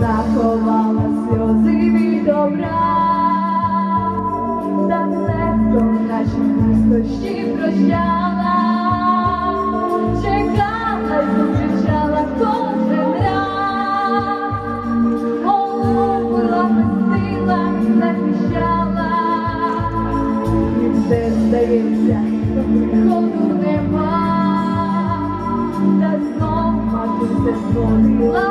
заховала сльози від добра, так легко наші хрестощі прощала, чекала й зустрічала кожен раз, голубила, пустила, захищала, і все здається, виходу нема, та знов мати все створила.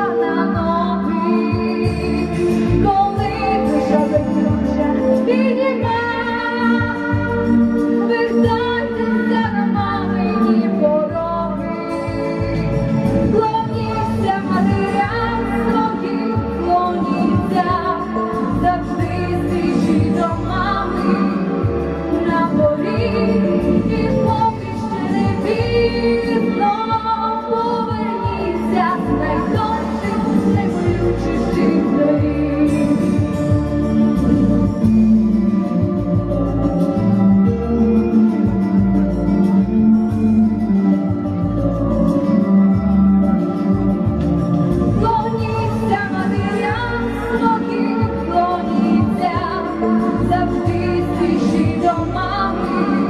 Завжди спіши до мами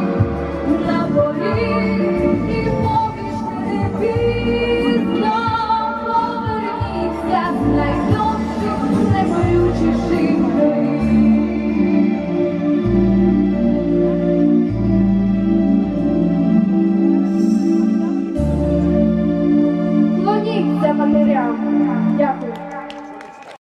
на полі.